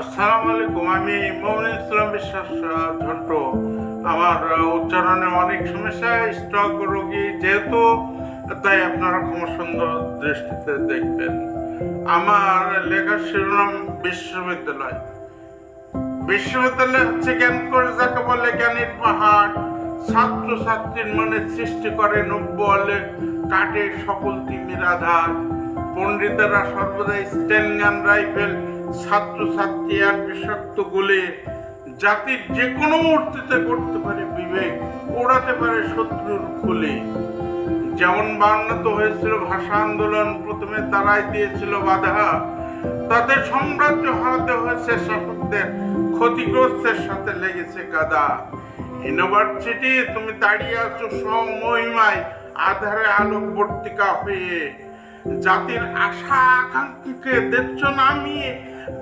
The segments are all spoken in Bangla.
আসসালামু আলাইকুম, আমি মমিন ইসলাম বিশ্বাস ঝন্ট। আমার উচ্চারণে অনেক সমস্যা, স্ট্রোক, রোগী যেহেতু, তাই আপনারা ক্ষমা সুন্দর দৃষ্টিতে দেখবেন। আমার লেখার শিরোনাম বিশ্ববিদ্যালয়। বিশ্ববিদ্যালয় হচ্ছে জ্ঞান করে যাকে বলে জ্ঞানের পাহাড়। ছাত্র ছাত্রীর মনে সৃষ্টি করে নব্য আলে কাটে সকল তিমির আধার। পণ্ডিতেরা সর্বদা স্টেন গান রাইফেল ছাত্র ছাত্রী আর বিষাক্ত গোলে জাতির যে কোনো মূর্তিতে করতে পারে বিবেক ওড়াতে পারে শত্রুর খুলে। যেমন বান্নত হয়েছিল ভাষা আন্দোলন, প্রথমে তারাই দিয়েছিল বাধা তাদের সাম্রাজ্য হারাতে হয়েছে শাসকদের, ক্ষতিগ্রস্তের সাথে লেগেছে গাদা। ইউনিভার্সিটি তুমি দাঁড়িয়ে আছো সমহিমায় আধারে আলোক আলোকবর্তিকা হয়ে জাতির আশা, আকাঙ্ক্ষীকে দেখছ নামিয়ে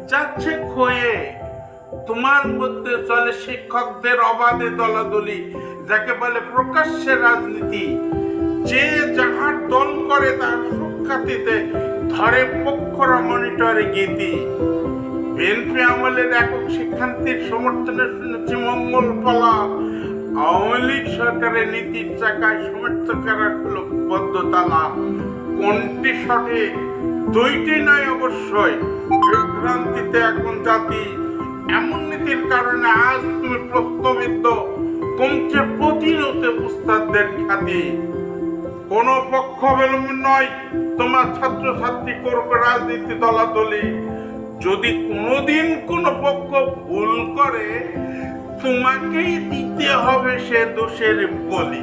যাচ্ছে ক্ষয়ে তোমার মধ্যে চলে শিক্ষকদের অবাধে দলাদলি, যাকে বলে প্রকাশ্যে রাজনীতি। যে যাহার দল করে তার সুখ্যাতিতে ধরে পক্ষরা মনিটরে গীতি। বিএনপি আমলের একক শিক্ষান্তির সমর্থনে শুনেছি মঙ্গল পালা। আওয়ামী লীগ সরকারের নীতির চাকায় সমর্থকেরা হলো বদ্ধতালা। কোনটি সঠিক? দুইটি নয় অবশ্যই। বিভ্রান্তিতে এখন জাতি। এমন নীতির কারণে আজ তুমি প্রশ্নবিদ্ধ কমছে প্রতিরোধে উস্তাদদের খ্যাতি। কোন পক্ষ অবলম্বন নয়, তোমার ছাত্র ছাত্রী করবে রাজনীতি, দলাদলি। যদি কোনোদিন কোনো পক্ষ ভুল করে, তোমাকেই দিতে হবে সে দোষের বলি।